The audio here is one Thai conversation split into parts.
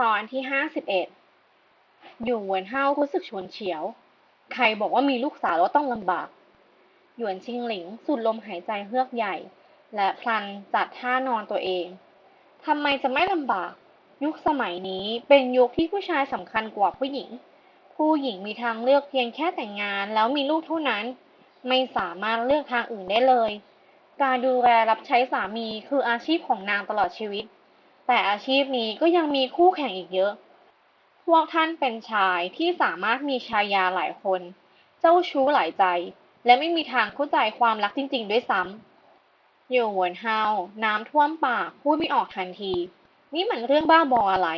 ตอนที่ห้าสิบเอ็ดหยวนเฮารู้สึกชวนเฉียว ใครบอกว่ามีลูกสาวแล้วต้องลำบาก หยวนชิงหลิงสูดลมหายใจเฮือกใหญ่ และพลันจัดท่านอนตัวเอง ทำไมจะไม่ลำบาก ยุคสมัยนี้เป็นยุคที่ผู้ชายสำคัญกว่าผู้หญิง ผู้หญิงมีทางเลือกเพียงแค่แต่งงานแล้วมีลูกเท่านั้น ไม่สามารถเลือกทางอื่นได้เลย การดูแลรับใช้สามีคืออาชีพของนางตลอดชีวิต แต่อาชีพนี้ก็ยังมีคู่แข่งอีกเยอะ พวกท่านเป็นชายที่สามารถมีชายาหลายคน เจ้าชู้หลายใจ และไม่มีทางเข้าใจความรักจริง ๆ ด้วยซ้ำอยู่หวนเฮาน้ำท่วมปากพูดไม่ออกทันที นี่มันเรื่องบ้าบออะไร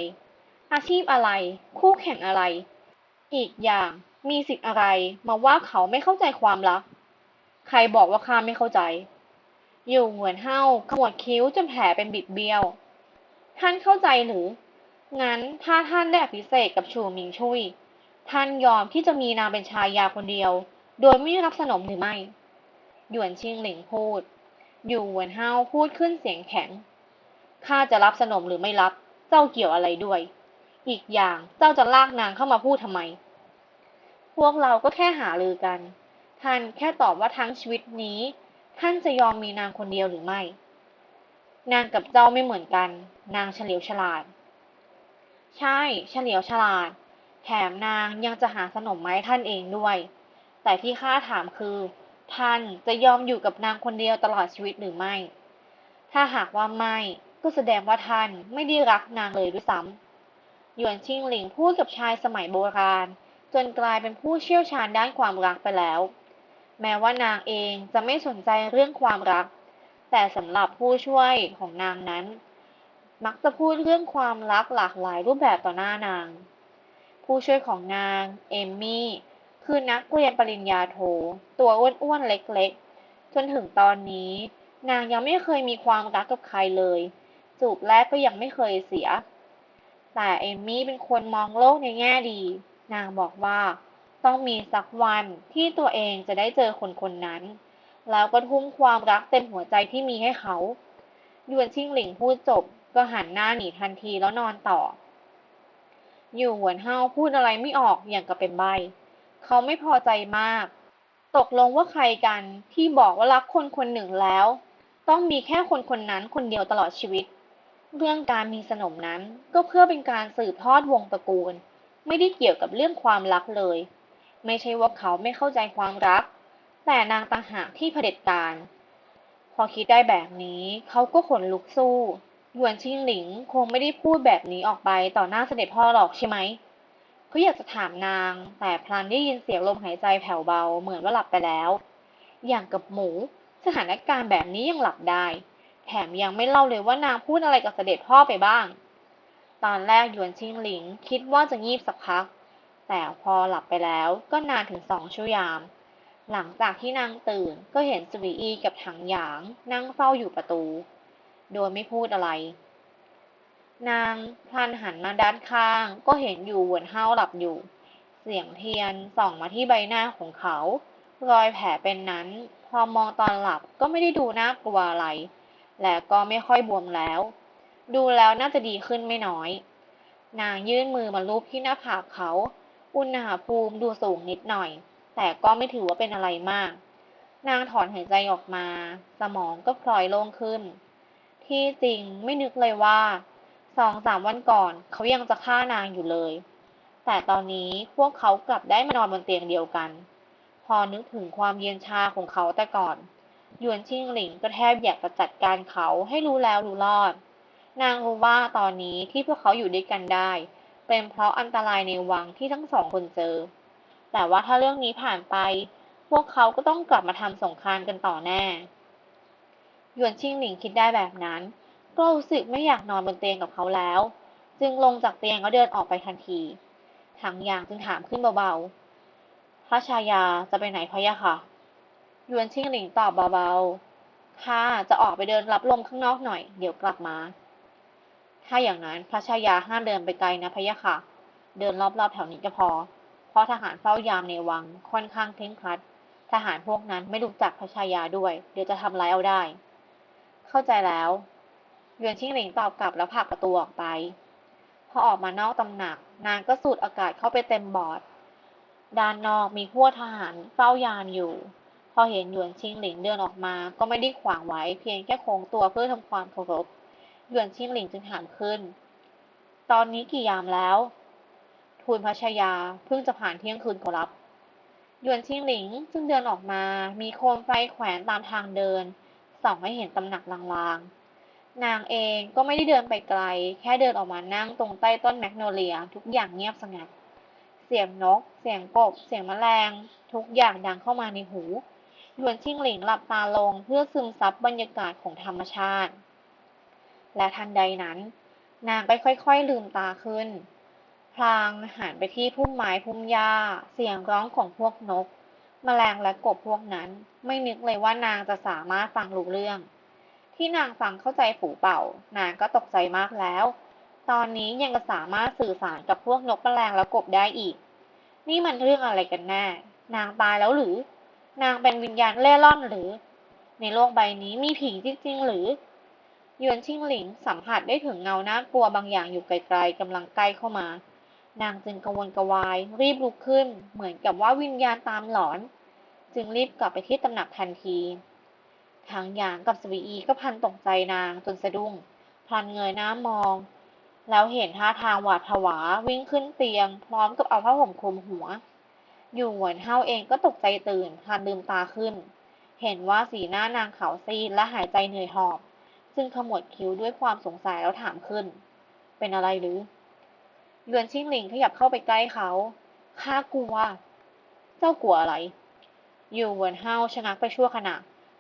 อาชีพอะไร คู่แข่งอะไร อีกอย่างมีสิทธิ์อะไรมาว่าเขาไม่เข้าใจความรัก ใครบอกว่าข้าไม่เข้าใจ อยู่เหมือนเฮาขมวดคิ้วจนแผลเป็นบิดเบี้ยว ท่านเข้าใจหรือ งั้นถ้าท่านได้อภิเษกกับชูหมิงชุย ท่านยอมที่จะมีนางเป็นชายยาคนเดียว โดยไม่รับสนมหรือไม่ หยวนชิงหลิงพูด อยู่หมือนเฮาพูดขึ้นเสียงแข็ง ข้าจะรับสนมหรือไม่รับ เจ้าเกี่ยวอะไรด้วย อีกอย่างเจ้าจะลากนางเข้ามาพูดทำไม พวกเราก็แค่หารือกัน ท่านแค่ตอบว่าทั้งชีวิตนี้ ท่านจะยอมมีนางคนเดียวหรือไม่ นางกับเจ้าไม่เหมือนกัน นางเฉลียวฉลาด ใช่ เฉลียวฉลาด แถมนางยังจะหาสนมไมาให้ท่านเองด้วย แต่ที่ข้าถามคือ ท่านจะยอมอยู่กับนางคนเดียวตลอดชีวิตหรือไม่ ถ้าหากว่าไม่ ก็แสดงว่าท่านไม่ได้รักนางเลยด้วยซ้ำหยวนชิงหลิงพูดกับชายสมัยโบราณ จนกลายเป็นผู้เชี่ยวชาญด้านความรักไปแล้ว แม้ว่านางเองจะไม่สนใจเรื่องความรัก แต่สำหรับผู้ช่วยของนางนั้น มักจะพูดเรื่องความรักหลากหลายรูปแบบต่อหน้านาง ผู้ช่วยของนาง เอมมี่ คือนักเรียนปริญญาโท ตัวอ้วนๆเล็กๆ จนถึงตอนนี้ นางยังไม่เคยมีความรักกับใครเลย จูบแรกก็ยังไม่เคยเสีย แต่เอมมี่เป็นคนมองโลกในแง่ดี นางบอกว่า ต้องมีสักวันที่ตัวเองจะได้เจอคนคนนั้น แล้วก็ทุ่มความรักเต็มหัวใจที่มีให้เขาหยวนชิงหลิงพูดจบ ก็หันหน้าหนีทันทีแล้วนอนต่อ อยู่หวนเฮาพูดอะไรไม่ออกอย่างกับเป็นใบ เขาไม่พอใจมาก ตกลงว่าใครกันที่บอกว่ารักคนคนหนึ่งแล้ว ต้องมีแค่คนคนนั้นคนเดียวตลอดชีวิต เรื่องการมีสนมนั้นก็เพื่อเป็นการสืบทอดวงตระกูล ไม่ได้เกี่ยวกับเรื่องความรักเลย ไม่ใช่ว่าเขาไม่เข้าใจความรัก แต่นางต่างหากที่เผด็จการ พอคิดได้แบบนี้เขาก็ขนลุกสู้หยวนชิงหลิงคงไม่ได้พูดแบบนี้ออกไปต่อหน้าเสด็จพ่อหรอกใช่ไหมเขาอยากจะถามนาง แต่พลันได้ยินเสียงลมหายใจแผ่วเบาเหมือนว่าหลับไปแล้ว อย่างกับหมู สถานการณ์แบบนี้ยังหลับได้ แถมยังไม่เล่าเลยว่านางพูดอะไรกับเสด็จพ่อไปบ้าง ตอนแรกหยวนชิงหลิงคิดว่าจะงีบสักพัก แต่พอหลับไปแล้วก็นานถึงสองชั่วยาม หลังจากที่นางตื่นก็เห็นสวีอีกับถังหยางนั่งเฝ้าอยู่ประตู โดยไม่พูดอะไร นางพลันหันมาด้านข้าง ก็เห็นอยู่หวนเฮาหลับอยู่ เสียงเทียนส่องมาที่ใบหน้าของเขา รอยแผลเป็นนั้น พอมองตอนหลับก็ไม่ได้ดูน่ากลัวอะไร และก็ไม่ค่อยบวมแล้ว ดูแล้วน่าจะดีขึ้นไม่น้อย นางยื่นมือมาลูบที่หน้าผากเขา อุณหภูมิดูสูงนิดหน่อย แต่ก็ไม่ถือว่าเป็นอะไรมาก นางถอนหายใจออกมา สมองก็พลอยโล่งขึ้น ที่จริงไม่นึกเลยว่าสองสามวันก่อนเขายังจะฆ่านางอยู่เลย แต่ตอนนี้พวกเขากลับได้มานอนบนเตียงเดียวกัน พอนึกถึงความเย็นชาของเขาแต่ก่อนหยวนชิงหลิงก็แทบอยากจะจัดการเขาให้รู้แล้วรู้รอด นางรู้ว่าตอนนี้ที่พวกเขาอยู่ด้วยกันได้ เป็นเพราะอันตรายในวังที่ทั้งสองคนเจอ แต่ว่าถ้าเรื่องนี้ผ่านไป พวกเขาก็ต้องกลับมาทำสงครามกันต่อแน่ หยวนชิงหลิงคิดได้แบบนั้น ก็รู้สึกไม่อยากนอนบนเตียงกับเขาแล้ว จึงลงจากเตียงแล้วเดินออกไปทันทีถังย่างจึงถามขึ้นเบาๆพระชายาจะไปไหนพะยะค่ะ หยวนชิงหลิงตอบเบาๆค่ะจะออกไปเดินรับลมข้างนอกหน่อย เดี๋ยวกลับมา ถ้าอย่างนั้นพระชายาห้ามเดินไปไกลนะพะยะค่ะ เดินรอบๆแถวนี้ก็พอ ราะทหารเฝ้ายามในวังค่อนข้างเคร่งครัด ทหารพวกนั้นไม่รู้จักพระชายาด้วย เดี๋ยวจะทำร้ายเอาได้ เข้าใจแล้วหยวนชิงหลิงตอบกลับแล้วผลักประตูออกไป พอออกมานอกตำหนัก นางก็สูดอากาศเข้าไปเต็มบอด ด้านนอกมีพวกทหารเฝ้ายานอยู่ พอเห็นหยวนชิงหลิงเดินออกมา ก็ไม่ได้ขวางไว้ เพียงแค่โค้งตัวเพื่อทำความเคารพหยวนชิงหลิงจึงถามขึ้น ตอนนี้กี่ยามแล้ว ทูลพระชยาเพิ่งจะผ่านเที่ยงคืนขอรับหยวนชิงหลิงจึงเดินออกมา มีโคมไฟแขวนตามทางเดิน ส่องให้เห็นตำหนักลางๆ นางเองก็ไม่ได้เดินไปไกล แค่เดินออกมานั่งตรงใต้ต้นแมกโนเลีย ทุกอย่างเงียบสงัด เสียงนก เสียงกบ เสียงแมลง ทุกอย่างดังเข้ามาในหูหยวนชิงหลิงหลับตาลงเพื่อซึมซับบรรยากาศของธรรมชาติ และทันใดนั้น นางก็ค่อยๆลืมตาขึ้น พลางหันไปที่พุ่มไม้พุ่มหญ้า เสียงร้องของพวกนก แมลงและกบพวกนั้น ไม่นึกเลยว่านางจะสามารถฟังรู้เรื่อง ที่นางฟังเข้าใจฝูเป่า นางก็ตกใจมากแล้ว ตอนนี้ยังจะสามารถสื่อสารกับพวกนกแมลงและกบได้อีก นี่มันเรื่องอะไรกันแน่ นางตายแล้วหรือ นางเป็นวิญญาณเล่ร่อนหรือ ในโลกใบนี้มีผีจริงๆหรือยวนชิงหลิงสัมผัสได้ถึงเงาหน่ากลัวบางอย่างอยู่ไกลๆกำลังใกล้เข้ามา นางจึงกังวลกระวาย รีบลุกขึ้น เหมือนกับว่าวิญญาณตามหลอน จึงรีบกลับไปที่ตำหนักทันที ทางหยางกับสวีอีก็พันตกใจนางจนสะดุ้ง พลันเงยหน้ามอง แล้วเห็นท่าทางหวาดผวาวิ่งขึ้นเตียง พร้อมกับเอาผ้าห่มคลุมหัว อยู่หวนเฮาเองก็ตกใจตื่นพลันลืมตาขึ้น เห็นว่าสีหน้านางขาวซีดและหายใจเหนื่อยหอบ จึงขมวดคิ้วด้วยความสงสัยแล้วถามขึ้น เป็นอะไรหรือ เรือนชิงหลิงขยับเข้าไปใกล้เขา ข้ากลัว เจ้ากลัวอะไร อยู่เหวินเฮาชะงักไปชั่วขณะ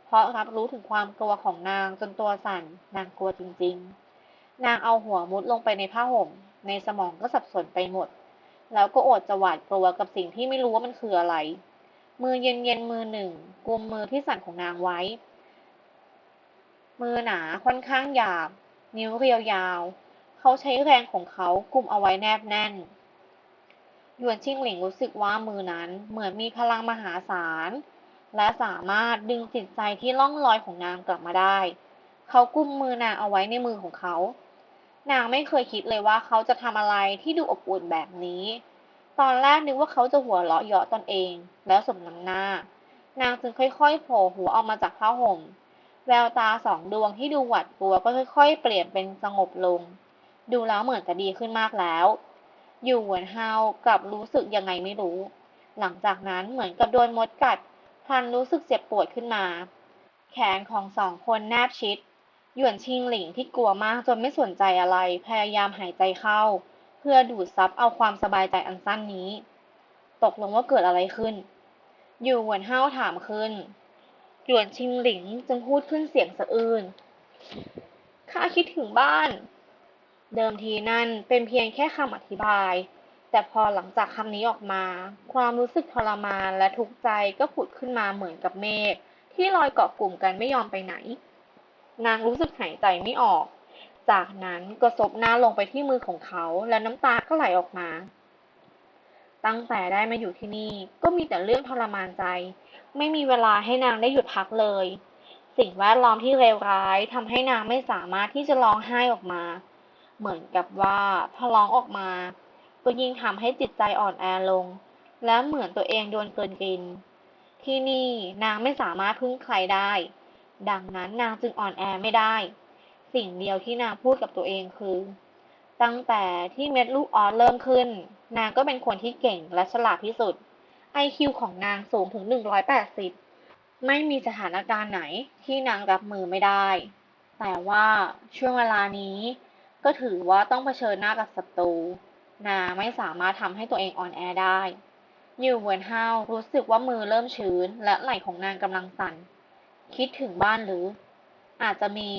เพราะรับรู้ถึงความกลัวของนางจนตัวสั่น นางกลัวจริง ๆ นางเอาหัวมุดลงไปในผ้าห่ม ในสมองก็สับสนไปหมด แล้วก็อดจะหวาดกลัวกับสิ่งที่ไม่รู้ว่ามันคืออะไร มือเย็นๆมือหนึ่งกุมมือที่สั่นของนางไว้ มือหนาค่อนข้างหยาบ นิ้วเรียวยาว เขาใช้แรงของเขากุมเอาไว้แนบแน่น หยวนชิงหลิงรู้สึกว่ามือนั้นเหมือนมีพลังมหาศาล และสามารถดึงจิตใจที่ล่องลอยของนางกลับมาได้ เขากุมมือนางเอาไว้ในมือของเขา นางไม่เคยคิดเลยว่าเขาจะทำอะไรที่ดูอบอุ่นแบบนี้ ตอนแรกนึกว่าเขาจะหัวเราะเยาะตนเอง แล้วสมน้ำหน้า นางจึงค่อยๆโผล่หัวออกมาจากผ้าห่มแววตาสองดวงที่ดูหวาดกลัวก็ค่อย ๆ เปลี่ยนเป็นสงบลง ดูแล้วเหมือนจะดีขึ้นมากแล้ว อยู่หวนเฮากลับรู้สึกยังไงไม่รู้ หลังจากนั้นเหมือนกับโดนมดกัดพันรู้สึกเจ็บปวดขึ้นมา แขนของสองคนแนบชิด หยวนชิงหลิงที่กลัวมากจนไม่สนใจอะไร พยายามหายใจเข้า เพื่อดูดซับเอาความสบายใจอันสั้นนี้ ตกลงว่าเกิดอะไรขึ้น อยู่หวนเฮาถามขึ้น หยวนชิงหลิงจึงพูดขึ้นเสียงสะอื้นข้าคิดถึงบ้าน เดิมทีนั่นเป็นเพียงแค่คำอธิบาย แต่พอหลังจากคำนี้ออกมา ความรู้สึกทรมานและทุกข์ใจก็ผุดขึ้นมาเหมือนกับเมฆที่ลอยเกาะกลุ่มกันไม่ยอมไปไหน นางรู้สึกหายใจไม่ออก จากนั้นก็ซบหน้าลงไปที่มือของเขาและน้ำตาก็ไหลออกมา ตั้งแต่ได้มาอยู่ที่นี่ก็มีแต่เรื่องทรมานใจ ไม่มีเวลาให้นางได้หยุดพักเลย สิ่งแวดล้อมที่เลวร้ายทำให้นางไม่สามารถที่จะร้องไห้ออกมา เหมือนกับว่าพอร้องออกมาก็ยิ่งทำให้จิตใจอ่อนแอลง และเหมือนตัวเองโดนเกินกิน ที่นี่นางไม่สามารถพึ่งใครได้ ดังนั้นนางจึงอ่อนแอไม่ได้ สิ่งเดียวที่นางพูดกับตัวเองคือ ตั้งแต่ที่เม็ดลูกออสเริ่มขึ้น นางก็เป็นคนที่เก่งและฉลาดที่สุด IQ ของนางสูงถึง 180 ไม่มีสถานการณ์ไหนที่นางรับมือไม่ได้ แต่ว่าช่วงเวลานี้ ก็ถือว่าต้องเผชิญหน้ากับศัตรู นาไม่สามารถทำให้ตัวเองอ่อนแอได้ยูเหวนฮารู้สึกว่ามือเริ่มชื้น และไหล่ของนางกำลังสั่น คิดถึงบ้านหรือ อาจจะมี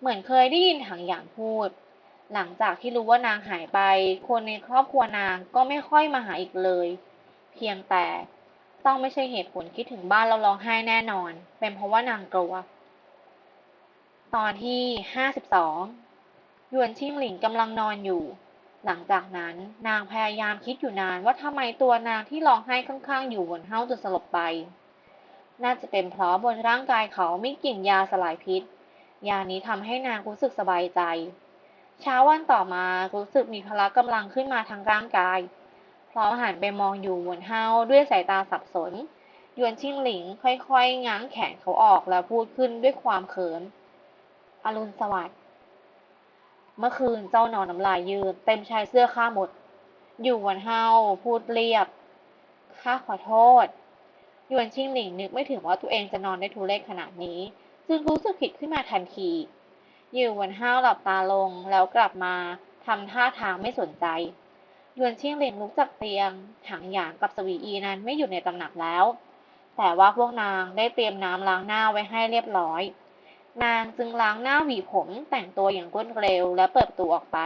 เหมือนเคยได้ยินถังอย่างพูด หลังจากที่รู้ว่านางหายไป คนในครอบครัวนางก็ไม่ค่อยมาหาอีกเลย เพียงแต่ต้องไม่ใช่เหตุผลคิดถึงบ้านแล้วร้องไห้แน่นอน เป็นเพราะว่านางกลัว ตอนที่ห้าสิบสอง หยวนชิงหลิงกำลังนอนอยู่ หลังจากนั้นนางพยายามคิดอยู่นานว่าทำไมตัวนางที่ร้องไห้ข้างๆ อยู่บนเฮ้าจนสลบไป น่าจะเป็นเพราะบนร่างกายเขาม่กลิ่นยาสลายพิษ ยานี้ทำให้นางรู้สึกสบายใจ เช้าวันต่อมารู้สึกมีพละกำลังขึ้นมาทางร่างกาย พร้อมหันไปมองอยู่หวนเฮาด้วยสายตาสับสนหยวนชิงหลิงค่อยๆ ง้างแขนเขาออกแล้วพูดขึ้นด้วยความเขิน อรุณสวัสดิ์ เมื่อคืนเจ้านอนน้ำลายยืดเต็มชายเสื้อข้าหมด อยู่หวนเฮาพูดเรียบ ข้าขอโทษหยวนชิงหลิงนึกไม่ถึงว่าตัวเองจะนอนได้ทุเรศขนาดนี้ จึงรู้สึกผิดขึ้นมาทันทีหยู่หวนเฮาหลับตาลงแล้วกลับมาทำท่าทางไม่สนใจหยวนชิงหลิงลุกจากเตียงถังหยางกับสวีอีนั้นไม่อยู่ในตำหนักแล้ว แต่ว่าพวกนางได้เตรียมน้ำล้างหน้าไว้ให้เรียบร้อย นางจึงล้างหน้าหวีผมแต่งตัวอย่างรวดเร็วและเปิดประตูออกไป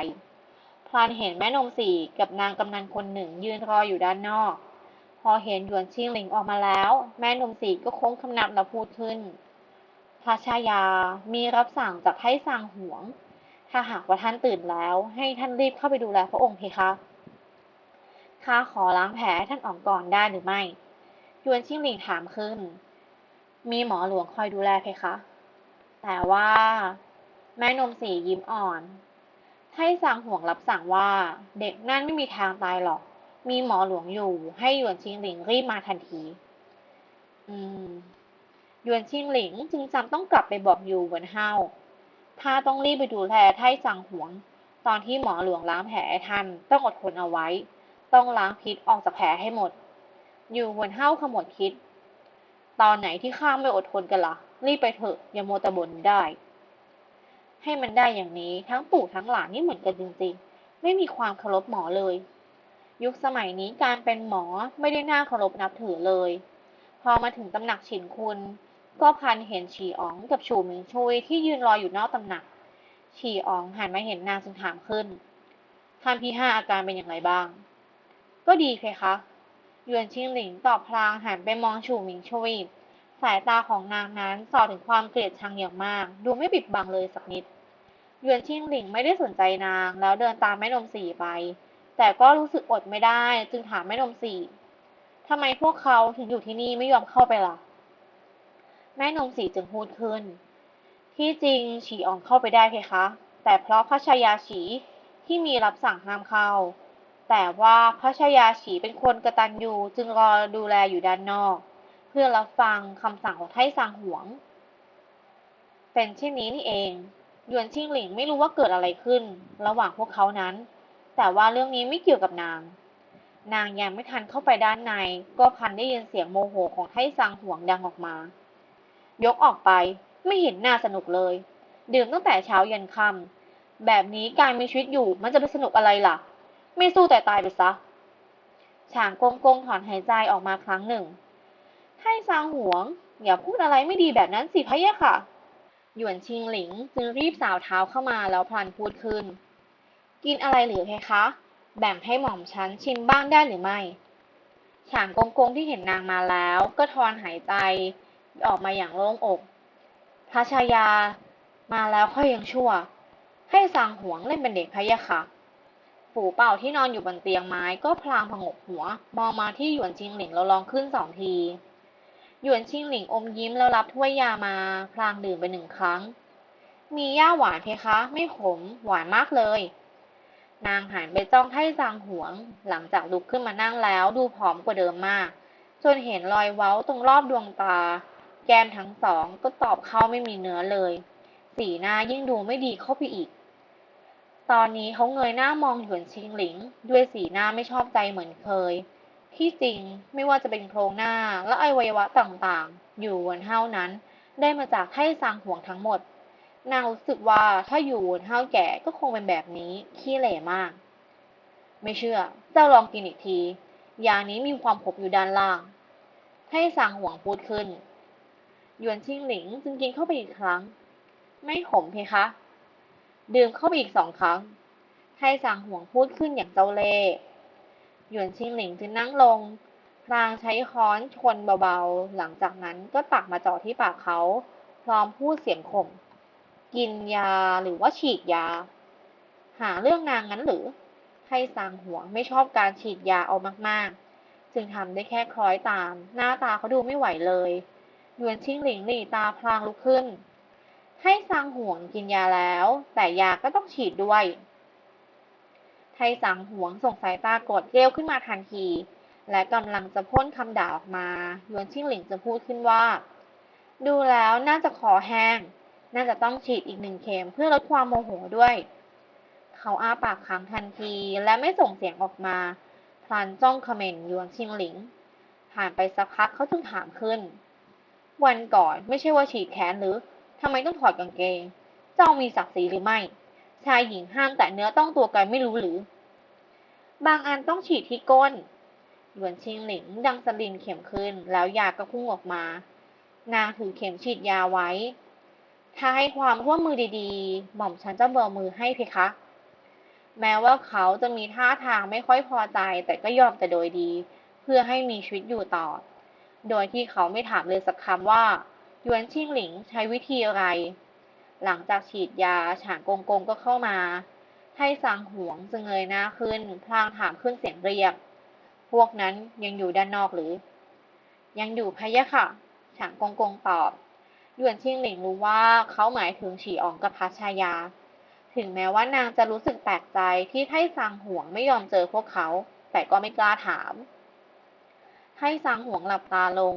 พลานเห็นแม่นมสีกับนางกำนันคนหนึ่งยืนรออยู่ด้านนอก พอเห็นหยวนชิงหลิงออกมาแล้ว แม่นมสีก็โค้งคำนับและพูดขึ้นพระชายามีรับสั่งจากให้สางหวง ถ้าหากว่าท่านตื่นแล้ว ให้ท่านรีบเข้าไปดูแลพระองค์เพคะข้าขอล้างแผลท่านออกก่อนได้หรือไม่ ยวนชิงหลิงถามขึ้น มีหมอหลวงคอยดูแลเพคะ แต่ว่า แม่นมสียิ้มอ่อน ให้สางห่วงรับสั่งว่า เด็กนั่นไม่มีทางตายหรอก มีหมอหลวงอยู่ ให้หยวนชิงหลิงรีบมาทันที อืมหยวนชิงหลิงจึงจำต้องกลับไปบอกอยู่เหวนเฮาถ้าต้องรีบไปดูแลไท่สังหวง ตอนที่หมอหลวงล้างแผลท่านต้องอดทนเอาไว้ ต้องล้างพิษออกจากแผลให้หมด อยู่หวนเฮาขมวดคิด ตอนไหนที่ข้าไม่อดทนกันละ่ะ รีบไปเถอะอย่าโมวตะบนได้ ให้มันได้อย่างนี้ทั้งปู่ทั้งหลานนี่เหมือนกันจริงๆ ไม่มีความเคารพหมอเลย ยุคสมัยนี้การเป็นหมอไม่ได้น่าเคารพนับถือเลย พอมาถึงตำหนักฉินคุณ ก็พันเห็นฉีอ๋องกับฉูหมิงชุยที่ยืนรออยู่นอกตำหนัก ฉีอ๋องหันมาเห็นนางจึงถามขึ้นท่านพี่ห้าอาการเป็นอย่างไรบ้าง ก็ดีเพคะยวนชิงหลิงตอบพลางหันไปมองฉูหมิงชุย สายตาของนางนั้นส่อถึงความเกลียดชังอย่างมาก ดูไม่ปิดบังเลยสักนิดยวนชิงหลิงไม่ได้สนใจนาง แล้วเดินตามแม่นมสีไป แต่ก็รู้สึกอดไม่ได้จึงถามแม่นมสีทำไมพวกเขาถึงอยู่ที่นี่ไม่ยอมเข้าไปล่ะ แม่นมสีจึงพูดขึ้น ที่จริงฉีอองเข้าไปได้เพคะ แต่เพราะพระชายาฉีที่มีรับสั่งห้ามเข้า แต่ว่าพระชายาฉีเป็นคนกระตันยูจึงรอดูแลอยู่ด้านนอก พื่อรับฟังคำสั่งของไท่ซางหวง เป็นเช่นนี้นี่เองหยวนชิงหลิงไม่รู้ว่าเกิดอะไรขึ้น ระหว่างพวกเขานั้น แต่ว่าเรื่องนี้ไม่เกี่ยวกับนาง นางยังไม่ทันเข้าไปด้านใน ก็พันได้ยินเสียงโมโหของไท่ซางหวงดังออกมา ยกออกไปไม่เห็นน่าสนุกเลย ดื่มตั้งแต่เช้ายันค่ำแบบนี้การมีชีวิตอยู่มันจะไปสนุกอะไรล่ะ ไม่สู้แต่ตายไปซะฉางกงกงถอนหายใจออกมาครั้งหนึ่ง ไท่ซางหวง อย่าพูดอะไรไม่ดีแบบนั้นสิพะยะค่ะ หยวนชิงหลิงจึงรีบสาวเท้าเข้ามาแล้วพลันพูดขึ้น กินอะไรหรือเพคะ แบ่งให้หม่อมฉันชิมบ้างได้หรือไม่ฉางกงกงที่เห็นนางมาแล้ว ก็ทอนหายใจออกมาอย่างโล่งอกพระชายา มาแล้วค่อยยังชั่ว ให้สางหวงเล่นเป็นเด็กพะยะค่ะฝูเป่าที่นอนอยู่บนเตียงไม้ก็พลางผงกหัว มองมาที่หยวนชิงหลิงแล้วลองขึ้นสองที หยวนชิงหลิงอมยิ้มแล้วรับถ้วยยามา พลางดื่มไปหนึ่งครั้ง มีย่าหวานเพคะ ไม่ขม หวานมากเลย นางหันไปจ้องไท่ซางหวง หลังจากลุกขึ้นมานั่งแล้วดูผอมกว่าเดิมมาก จนเห็นรอยเว้าตรงรอบดวงตา แก้มทั้งสองก็ตอบเข้าไม่มีเนื้อเลย สีหน้ายิ่งดูไม่ดีเข้าไปอีก ตอนนี้เขาเงยหน้ามองหยวนชิงหลิง ด้วยสีหน้าไม่ชอบใจเหมือนเคย ที่จริงไม่ว่าจะเป็นโครงหน้าและอวัยวะต่างๆ อยู่วนเฮ้านั้น ได้มาจากไท่ซางห่วงทั้งหมด นางรู้สึกว่าถ้าอยู่วนเฮ้าแก่ก็คงเป็นแบบนี้ขี้เหร่มาก ไม่เชื่อ เจ้าลองกินอีกทียานี้มีความขมอยู่ด้านล่าง ให้ซางห่วงพูดขึ้นหยวนชิงหลิงจึงกินเข้าไปอีกครั้ง ไม่ขมเพคะ ดื่มเข้าไปอีกสองครั้ง ให้ซางห่วงพูดขึ้นอย่างเจ้าเล่ หยวนชิงหลิงจึงนั่งลง พลางใช้ค้อนชนเบาๆ หลังจากนั้นก็ตักมาจ่อที่ปากเขา พร้อมพูดเสียงข่ม กินยาหรือว่าฉีดยา หาเรื่องนางงั้นหรือ ให้ซางหัวไม่ชอบการฉีดยาเอามากๆ จึงทำได้แค่คล้อยตาม หน้าตาเขาดูไม่ไหวเลยหยวนชิงหลิงหลีตาพลางลุกขึ้น ให้ซังห่วงกินยาแล้ว แต่ยาก็ต้องฉีดด้วย ไทสังหวงส่งสายตากรธเกรี้ยวขึ้นมาทันที และกำลังจะพ่นคำด่าออกมาหยวนชิ่งหลิงจะพูดขึ้นว่า ดูแล้วน่าจะคอแห้ง น่าจะต้องฉีดอีกหนึ่งเข็มเพื่อลดความโมโหด้วย เขาอ้าปากค้างทันทีและไม่ส่งเสียงออกมาพลันจ้องเขม่นหยวนชิงหลิง ผ่านไปสักพักเขาจึงถามขึ้น วันก่อนไม่ใช่ว่าฉีดแขนหรือทำไมต้องถอดกางเกง เจ้ามีศักดิ์ศรีหรือไม่ ชายหญิงห้ามแต่เนื้อต้องตัวกันไม่รู้หรือ บางอันต้องฉีดที่ก้นหยวนชิงหลิงดังสลินเข็มขึ้น แล้วยาก็พุ่งออกมา นางถือเข็มฉีดยาไว้ ถ้าให้ความร่วมมือดีๆ หม่อมฉันจะเบอมือให้เพคะ แม้ว่าเขาจะมีท่าทางไม่ค่อยพอใจ แต่ก็ยอมแต่โดยดี เพื่อให้มีชีวิตอยู่ต่อ โดยที่เขาไม่ถามเลยสักคำว่าหยวนชิงหลิงใช้วิธีอะไร หลังจากฉีดยาฉางกงกงก็เข้ามา ให้สังหวงจึงเงยหน้าขึ้น พลางถามขึ้นเสียงเรียก พวกนั้นยังอยู่ด้านนอกหรือ ยังอยู่พะยะค่ะฉางกงกงตอบหยวนชิงหลิงรู้ว่าเขาหมายถึงฉีอ๋องกับพัชชายา ถึงแม้ว่านางจะรู้สึกแปลกใจที่ไท่ซางหวงไม่ยอมเจอพวกเขา แต่ก็ไม่กล้าถามให้ซางหวงหลับตาลง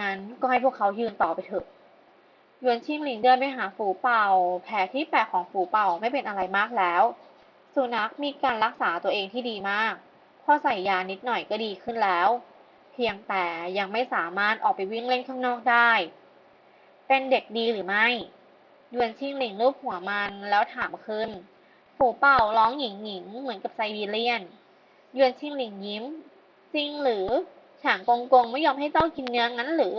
งั้นก็ให้พวกเขายืนต่อไปเถอะ หยวนชิงหลิงเดินไปหาฝูเป่า แผลที่แปลของฝูเป่าไม่เป็นอะไรมากแล้ว สุนัขมีการรักษาตัวเองที่ดีมาก พอใส่ยานิดหน่อยก็ดีขึ้นแล้ว เพียงแต่ยังไม่สามารถออกไปวิ่งเล่นข้างนอกได้ เป็นเด็กดีหรือไม่ หยวนชิงหลิงรูปหัวมันแล้วถามขึ้น ฝูเป่าร้องหญิงหญิงเหมือนกับไซบีเรียน หยวนชิงหลิงยิ้ม จริงหรือฉางกงกงไม่ยอมให้เจ้ากินเนื้องั้นหรือ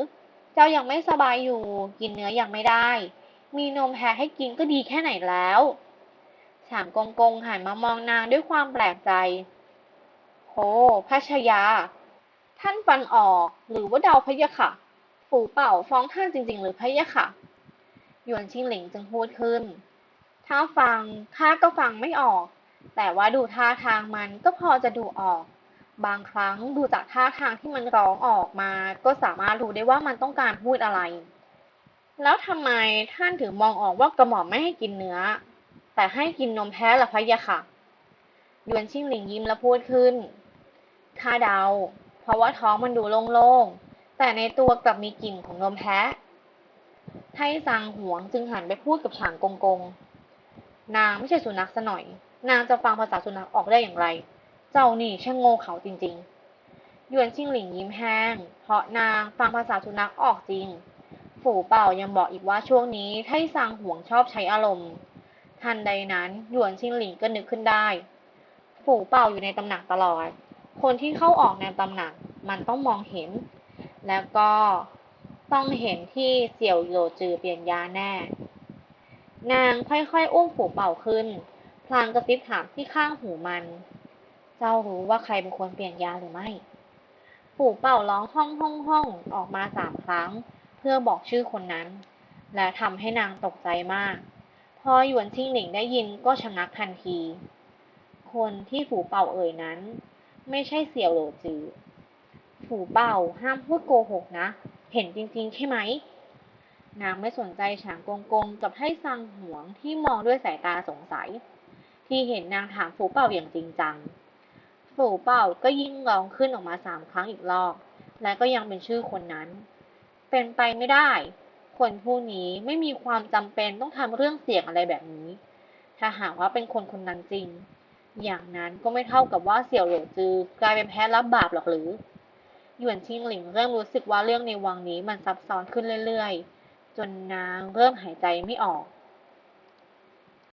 เจ้ายังไม่สบายอยู่ กินเนื้อยังไม่ได้ มีนมแพะให้กินก็ดีแค่ไหนแล้วฉางกงกงหันมามองนางด้วยความแปลกใจ โหพัชยา ท่านฟันออกหรือว่าเดาพะยะค่ะฝูเป่าฟ้องท่านจริง ๆ หรือพะยะค่ะ หยวนชิงหลิงจึงพูดขึ้น ถ้าฟังข้าก็ฟังไม่ออก แต่ว่าดูท่าทางมันก็พอจะดูออก บางครั้งดูจากท่าทางที่มันร้องออกมา ก็สามารถรู้ได้ว่ามันต้องการพูดอะไร แล้วทำไมท่านถึงมองออกว่ากระหม่อมไม่ให้กินเนื้อ แต่ให้กินนมแพะล่ะพะยะค่ะยวนชิงหลิงยิ้มแล้วพูดขึ้นข้าเดา เพราะว่าท้องมันดูโล่งๆ แต่ในตัวกลับมีกลิ่นของนมแพะ ไทซังหวงจึงหันไปพูดกับฉางกงกง นางไม่ใช่สุนัขซะหน่อย นางจะฟังภาษาสุนัขออกได้อย่างไร เจ้านี่ช่างโง่เขาจริงๆ หยวนชิงหลิงยิ้มแห้ง เพราะนางฟังภาษาสุนัขออกจริง ฝูเป่ายังบอกอีกว่าช่วงนี้ไทซังห่วงชอบใช้อารมณ์ ทันใดนั้นหยวนชิงหลิงก็นึกขึ้นได้ ฝูเป่าอยู่ในตำหนักตลอด คนที่เข้าออกในตำหนักมันต้องมองเห็น แล้วก็ต้องเห็นที่เสี่ยวโหลจือเปลี่ยนยาแน่ นางค่อยๆ อุ้มฝูเป่าขึ้น พลางกระซิบถามที่ข้างหูมัน เจ้ารู้ว่าใครเป็นคนเปลี่ยนยาหรือไม่ฝูเป่าร้องห้องห้องห้องออกมาสามครั้ง เพื่อบอกชื่อคนนั้น และทำให้นางตกใจมาก พอหยวนชิงหลิงได้ยินก็ชะงักทันที คนที่ฝูเป่าเอ่ยนั้น ไม่ใช่เสี่ยวโหลจือฝูเป่าห้ามพูดโกหกนะ เห็นจริงๆ ใช่ไหม นางไม่สนใจฉางกงกงกับให้ซังหวงที่มองด้วยสายตาสงสัย ที่เห็นนางถามฝูเป่าอย่างจริงจัง ฝูเป่าก็ยิ่งร้องขึ้นออกมาสามครั้งอีกรอบ และก็ยังเป็นชื่อคนนั้น เป็นไปไม่ได้ คนผู้นี้ไม่มีความจำเป็นต้องทำเรื่องเสี่ยงอะไรแบบนี้ ถ้าหากว่าเป็นคนคนนั้นจริง อย่างนั้นก็ไม่เท่ากับว่าเสี่ยวหลวจือกลายเป็นแพ้รับบาปหรอกหรือ หยวนชิงหลิงเริ่มรู้สึกว่าเรื่องในวังนี้มันซับซ้อนขึ้นเรื่อยๆ จนนางเริ่มหายใจไม่ออก